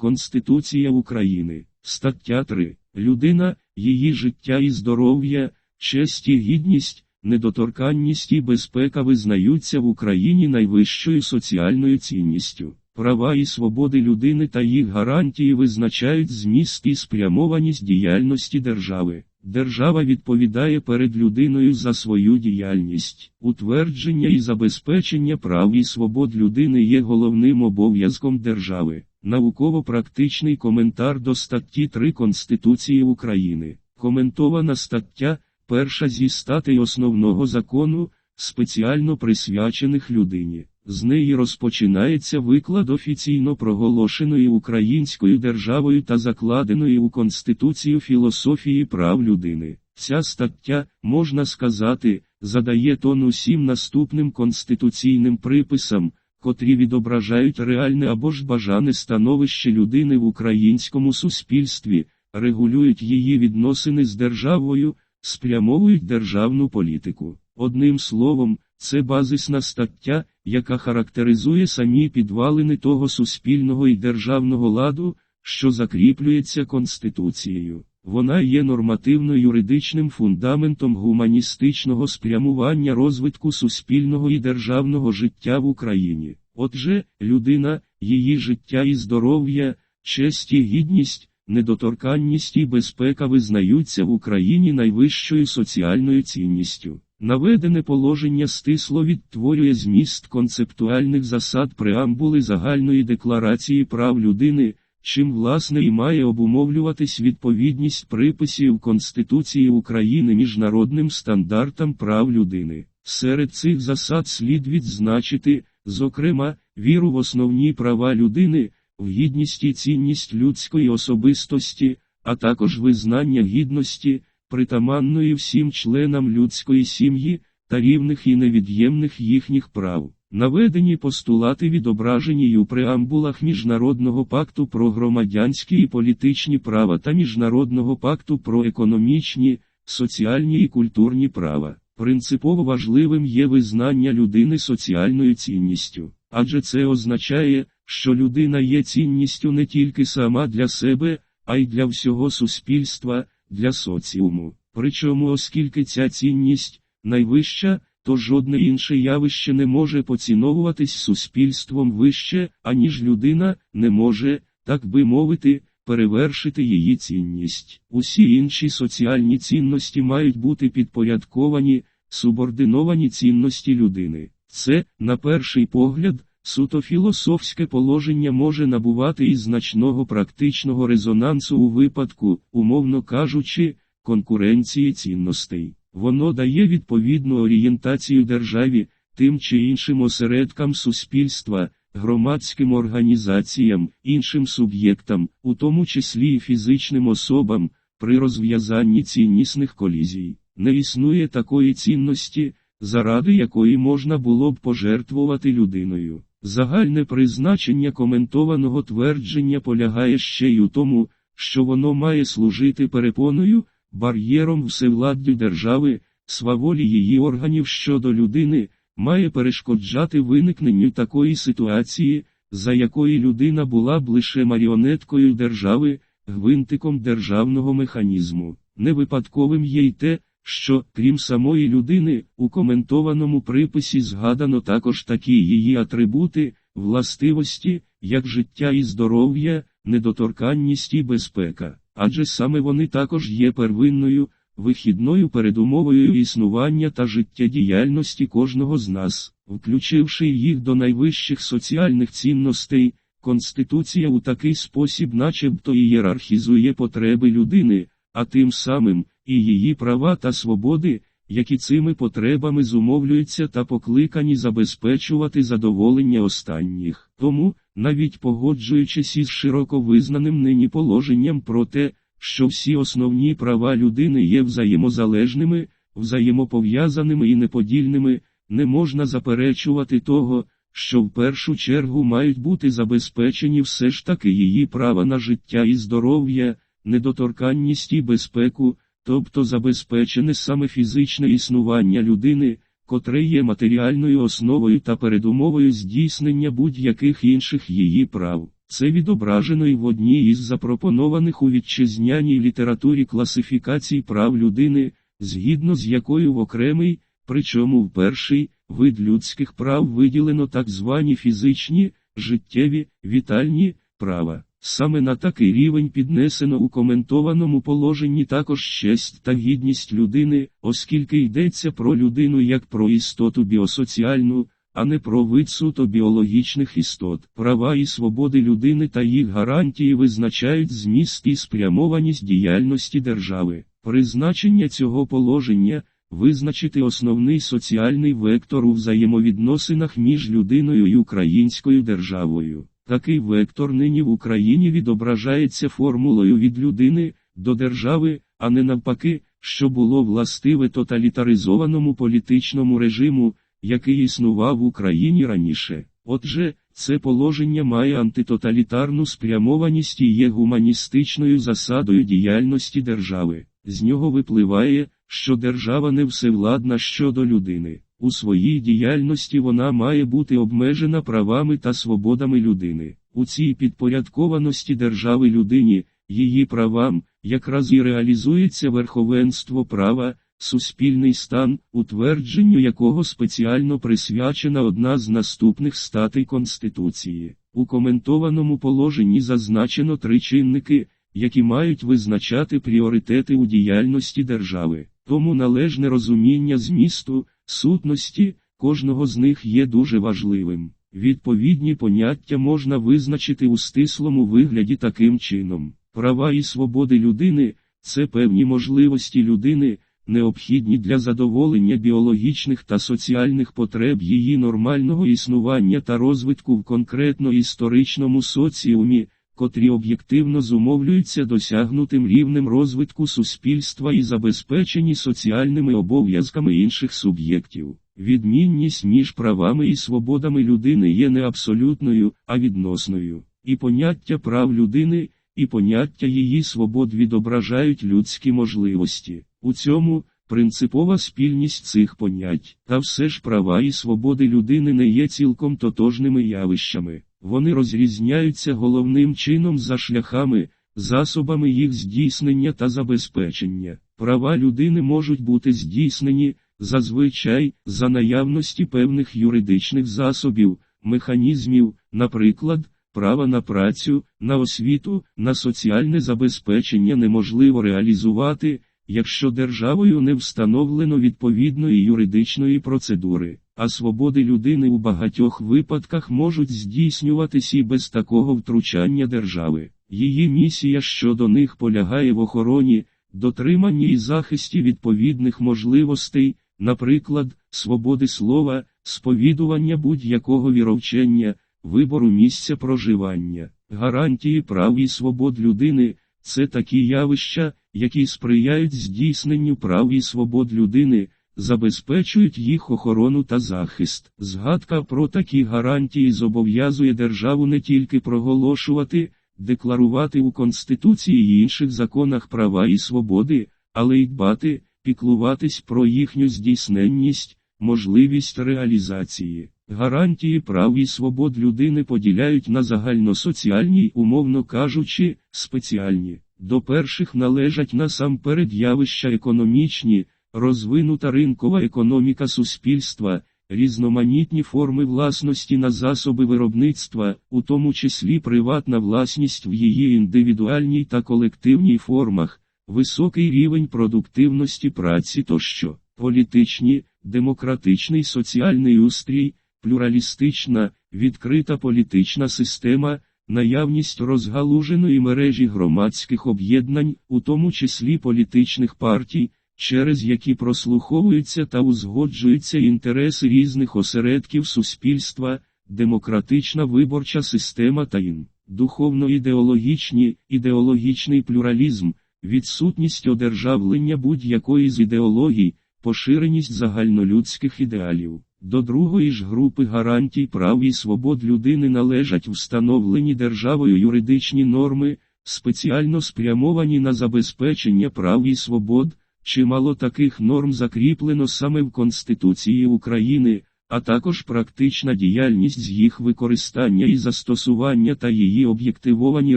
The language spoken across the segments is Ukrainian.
Конституція України. Стаття 3. Людина, її життя і здоров'я, честь і гідність, недоторканність і безпека визнаються в Україні найвищою соціальною цінністю. Права і свободи людини та їх гарантії визначають зміст і спрямованість діяльності держави. Держава відповідає перед людиною за свою діяльність. Утвердження і забезпечення прав і свобод людини є головним обов'язком держави. Науково-практичний коментар до статті 3 Конституції України. Коментована стаття, перша зі статей основного закону, спеціально присвячених людині. З неї розпочинається виклад офіційно проголошеної українською державою та закладеної у Конституцію філософії прав людини. Ця стаття, можна сказати, задає тон усім наступним конституційним приписам, котрі відображають реальне або ж бажане становище людини в українському суспільстві, регулюють її відносини з державою, спрямовують державну політику. Одним словом, це базисна стаття, яка характеризує самі підвалини того суспільного і державного ладу, що закріплюється Конституцією. Вона є нормативно-юридичним фундаментом гуманістичного спрямування розвитку суспільного і державного життя в Україні. Отже, людина, її життя і здоров'я, честь і гідність, недоторканність і безпека визнаються в Україні найвищою соціальною цінністю. Наведене положення стисло відтворює зміст концептуальних засад преамбули загальної декларації прав людини, чим власне і має обумовлюватись відповідність приписів Конституції України міжнародним стандартам прав людини. Серед цих засад слід відзначити, зокрема, віру в основні права людини, в гідність і цінність людської особистості, а також визнання гідності притаманної всім членам людської сім'ї, та рівних і невід'ємних їхніх прав. Наведені постулати відображені у преамбулах Міжнародного пакту про громадянські і політичні права та Міжнародного пакту про економічні, соціальні і культурні права. Принципово важливим є визнання людини соціальною цінністю, адже це означає, що людина є цінністю не тільки сама для себе, а й для всього суспільства, для соціуму. Причому, оскільки ця цінність найвища, то жодне інше явище не може поціновуватись суспільством вище, аніж людина не може, так би мовити, перевершити її цінність. Усі інші соціальні цінності мають бути підпорядковані, субординовані цінності людини. Це, на перший погляд, суто філософське положення може набувати і значного практичного резонансу у випадку, умовно кажучи, конкуренції цінностей. Воно дає відповідну орієнтацію державі, тим чи іншим осередкам суспільства, громадським організаціям, іншим суб'єктам, у тому числі і фізичним особам, при розв'язанні ціннісних колізій. Не існує такої цінності, заради якої можна було б пожертвувати людиною. Загальне призначення коментованого твердження полягає ще й у тому, що воно має служити перепоною, бар'єром всевладдю держави, сваволі її органів щодо людини, має перешкоджати виникненню такої ситуації, за якої людина була б лише маріонеткою держави, гвинтиком державного механізму. Невипадковим є й те, що, крім самої людини, у коментованому приписі згадано також такі її атрибути, властивості, як життя і здоров'я, недоторканність і безпека, адже саме вони також є первинною, вихідною передумовою існування та життєдіяльності кожного з нас, включивши їх до найвищих соціальних цінностей, Конституція у такий спосіб начебто ієрархізує потреби людини, а тим самим, і її права та свободи, які цими потребами зумовлюються та покликані забезпечувати задоволення останніх. Тому, навіть погоджуючись із широко визнаним нині положенням про те, що всі основні права людини є взаємозалежними, взаємопов'язаними і неподільними, не можна заперечувати того, що в першу чергу мають бути забезпечені все ж таки її права на життя і здоров'я, недоторканність і безпеку, тобто забезпечене саме фізичне існування людини, котре є матеріальною основою та передумовою здійснення будь-яких інших її прав. Це відображено і в одній із запропонованих у вітчизняній літературі класифікацій прав людини, згідно з якою в окремий, причому в перший, вид людських прав виділено так звані фізичні, життєві, вітальні права. Саме на такий рівень піднесено у коментованому положенні також честь та гідність людини, оскільки йдеться про людину як про істоту біосоціальну, а не про вид суто біологічних істот. Права і свободи людини та їх гарантії визначають зміст і спрямованість діяльності держави. Призначення цього положення визначити основний соціальний вектор у взаємовідносинах між людиною і українською державою. Такий вектор нині в Україні відображається формулою від людини до держави, а не навпаки, що було властиве тоталітаризованому політичному режиму, який існував в Україні раніше. Отже, це положення має антитоталітарну спрямованість і є гуманістичною засадою діяльності держави. З нього випливає, що держава не всевладна щодо людини. У своїй діяльності вона має бути обмежена правами та свободами людини. У цій підпорядкованості держави людині, її правам, якраз і реалізується верховенство права, суспільний стан, утвердженню якого спеціально присвячена одна з наступних статей Конституції. У коментованому положенні зазначено три чинники, які мають визначати пріоритети у діяльності держави. Тому належне розуміння змісту, сутності, кожного з них є дуже важливим. Відповідні поняття можна визначити у стислому вигляді таким чином. Права і свободи людини це певні можливості людини, необхідні для задоволення біологічних та соціальних потреб її нормального існування та розвитку в конкретно історичному соціумі котрі об'єктивно зумовлюються досягнутим рівнем розвитку суспільства і забезпечені соціальними обов'язками інших суб'єктів. Відмінність між правами і свободами людини є не абсолютною, а відносною. І поняття прав людини, і поняття її свобод відображають людські можливості. У цьому принципова спільність цих понять, та все ж права і свободи людини не є цілком тотожними явищами. Вони розрізняються головним чином за шляхами, засобами їх здійснення та забезпечення. Права людини можуть бути здійснені, зазвичай, за наявності певних юридичних засобів, механізмів, наприклад, права на працю, на освіту, на соціальне забезпечення неможливо реалізувати, якщо державою не встановлено відповідної юридичної процедури а свободи людини у багатьох випадках можуть здійснюватись і без такого втручання держави. Її місія щодо них полягає в охороні, дотриманні і захисті відповідних можливостей, наприклад, свободи слова, сповідування будь-якого віровчення, вибору місця проживання, гарантії прав і свобод людини. Це такі явища, які сприяють здійсненню прав і свобод людини, забезпечують їх охорону та захист. Згадка про такі гарантії зобов'язує державу не тільки проголошувати, декларувати у Конституції і інших законах права і свободи, але й дбати, піклуватись про їхню здійсненність, можливість реалізації. Гарантії прав і свобод людини поділяють на загальносоціальні, умовно кажучи, спеціальні. До перших належать насамперед явища економічні, розвинута ринкова економіка суспільства, різноманітні форми власності на засоби виробництва, у тому числі приватна власність в її індивідуальній та колективній формах, високий рівень продуктивності праці тощо, політичні, демократичний соціальний устрій, плюралістична, відкрита політична система. Наявність розгалуженої мережі громадських об'єднань, у тому числі політичних партій, через які прослуховуються та узгоджуються інтереси різних осередків суспільства, демократична виборча система та ін, духовно-ідеологічні, ідеологічний плюралізм, відсутність одержавлення будь-якої з ідеологій, поширеність загальнолюдських ідеалів. До другої ж групи гарантій прав і свобод людини належать встановлені державою юридичні норми, спеціально спрямовані на забезпечення прав і свобод, Чимало таких норм закріплено саме в Конституції України, а також практична діяльність з їх використання і застосування та її об'єктивовані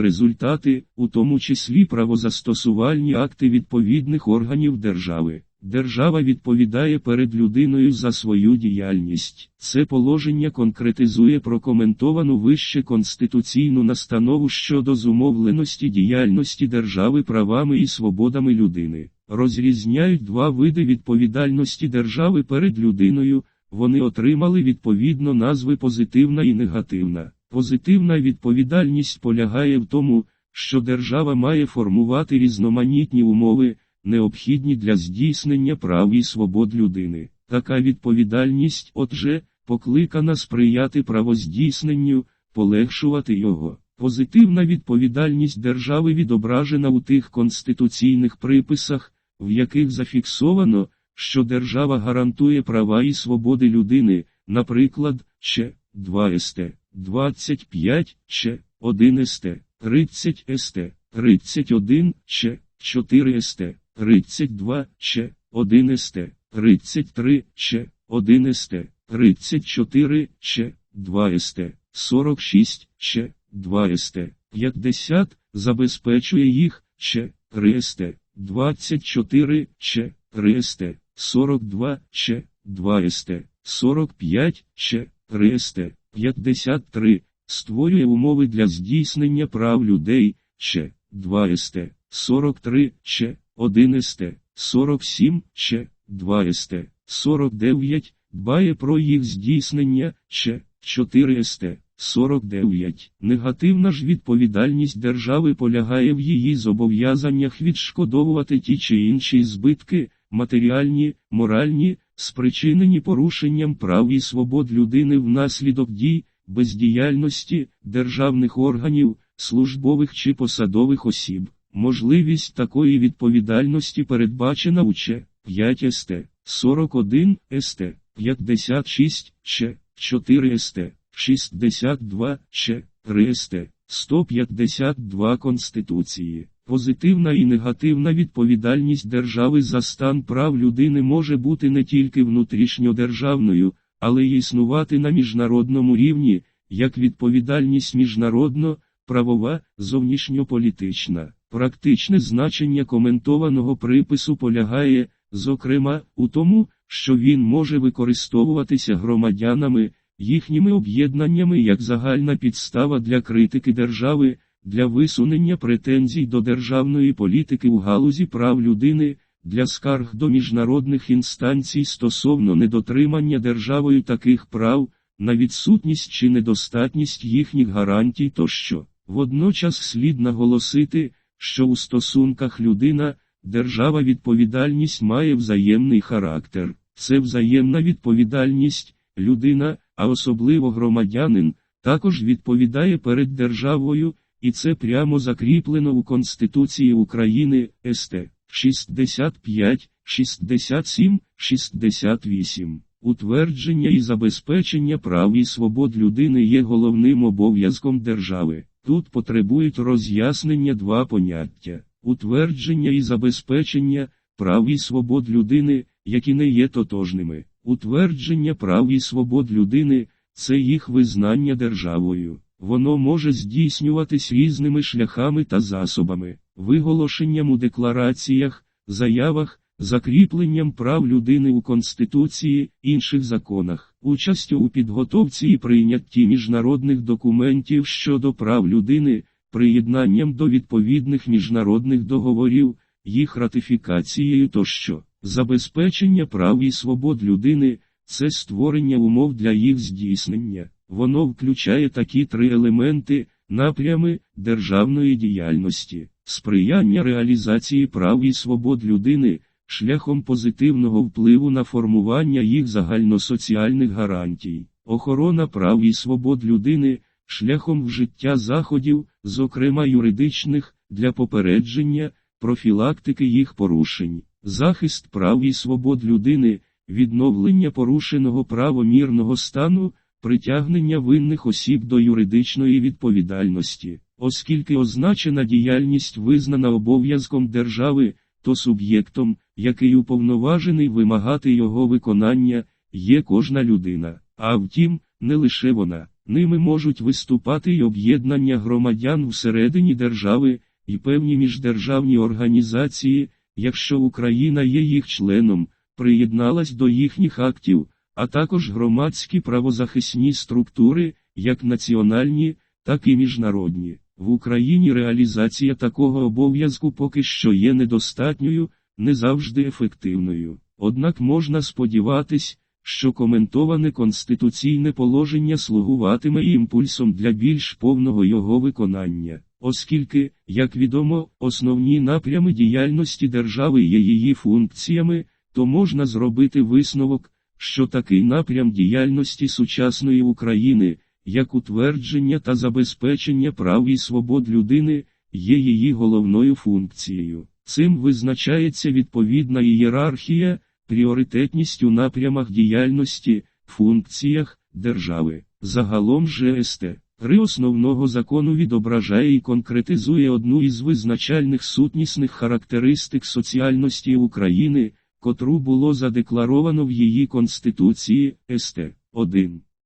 результати, у тому числі правозастосувальні акти відповідних органів держави. Держава відповідає перед людиною за свою діяльність. Це положення конкретизує прокоментовану вище конституційну настанову щодо зумовленості діяльності держави правами і свободами людини. Розрізняють два види відповідальності держави перед людиною. Вони отримали відповідно назви позитивна і негативна. Позитивна відповідальність полягає в тому, що держава має формувати різноманітні умови, необхідні для здійснення прав і свобод людини. Така відповідальність, отже, покликана сприяти правоздійсненню, полегшувати його. Позитивна відповідальність держави відображена у тих конституційних приписах, в яких зафіксовано, що держава гарантує права і свободи людини, наприклад, Ч. 2 ст. 25 Ч. 1 ст. 30 ст. 31 Ч. 4 ст. 32 Ч. 1 ст. 33 Ч. 1 ст. 34 Ч. 2 ст. 46 Ч. 2 ст. 50 забезпечує їх Ч. 3 ст. 24 Ч. 3 ст. 42 Ч. 2 ст. 45 Ч. 3 ст. 53 створює умови для здійснення прав людей Ч. 2 ст. 43 Ч. 1 ст. 47 Ч. 2 ст. 49 дбає про їх здійснення Ч. 4 ст. 49. Негативна ж відповідальність держави полягає в її зобов'язаннях відшкодовувати ті чи інші збитки, матеріальні, моральні, спричинені порушенням прав і свобод людини внаслідок дій, бездіяльності, державних органів, службових чи посадових осіб. Можливість такої відповідальності передбачена у Ч. 5 ст. 41 ст. 56 Ч. 4 ст. 62 Ч. 3 ст. 152 Конституції. Позитивна і негативна відповідальність держави за стан прав людини може бути не тільки внутрішньодержавною, але й існувати на міжнародному рівні, як відповідальність міжнародно, правова, зовнішньополітична. Практичне значення коментованого припису полягає, зокрема, у тому, що він може використовуватися громадянами, їхніми об'єднаннями як загальна підстава для критики держави, для висунення претензій до державної політики у галузі прав людини, для скарг до міжнародних інстанцій стосовно недотримання державою таких прав, на відсутність чи недостатність їхніх гарантій тощо. Водночас слід наголосити, що у стосунках людина, держава відповідальність має взаємний характер. Це взаємна відповідальність, людина, а особливо громадянин, також відповідає перед державою, і це прямо закріплено у Конституції України СТ 65, 67, 68. Утвердження і забезпечення прав і свобод людини є головним обов'язком держави. Тут потребують роз'яснення два поняття: утвердження і забезпечення прав і свобод людини, які не є тотожними. Утвердження прав і свобод людини це їх визнання державою. Воно може здійснюватись різними шляхами та засобами, виголошенням у деклараціях, заявах, закріпленням прав людини у Конституції, інших законах, участю у підготовці і прийнятті міжнародних документів щодо прав людини, приєднанням до відповідних міжнародних договорів, їх ратифікацією тощо. Забезпечення прав і свобод людини це створення умов для їх здійснення. Воно включає такі три елементи, напрями державної діяльності, сприяння реалізації прав і свобод людини, шляхом позитивного впливу на формування їх загальносоціальних гарантій, охорона прав і свобод людини, шляхом вжиття заходів, зокрема юридичних, для попередження, профілактики їх порушень, захист прав і свобод людини, відновлення порушеного правомірного стану притягнення винних осіб до юридичної відповідальності, оскільки означена діяльність визнана обов'язком держави, то суб'єктом, який уповноважений вимагати його виконання, є кожна людина. А втім, не лише вона, ними можуть виступати й об'єднання громадян всередині держави, і певні міждержавні організації, якщо Україна є їх членом, приєдналась до їхніх актів, а також громадські правозахисні структури, як національні, так і міжнародні. В Україні реалізація такого обов'язку поки що є недостатньою, не завжди ефективною. Однак можна сподіватись, що коментоване конституційне положення слугуватиме імпульсом для більш повного його виконання, оскільки, як відомо, основні напрями діяльності держави є її функціями, то можна зробити висновок, що такий напрям діяльності сучасної України, як утвердження та забезпечення прав і свобод людини, є її головною функцією. Цим визначається відповідна ієрархія, пріоритетність у напрямах діяльності, функціях держави. Загалом ЖСТ. Три основного закону відображає і конкретизує одну із визначальних сутнісних характеристик соціальності України, котру було задекларовано в її Конституції СТ 1.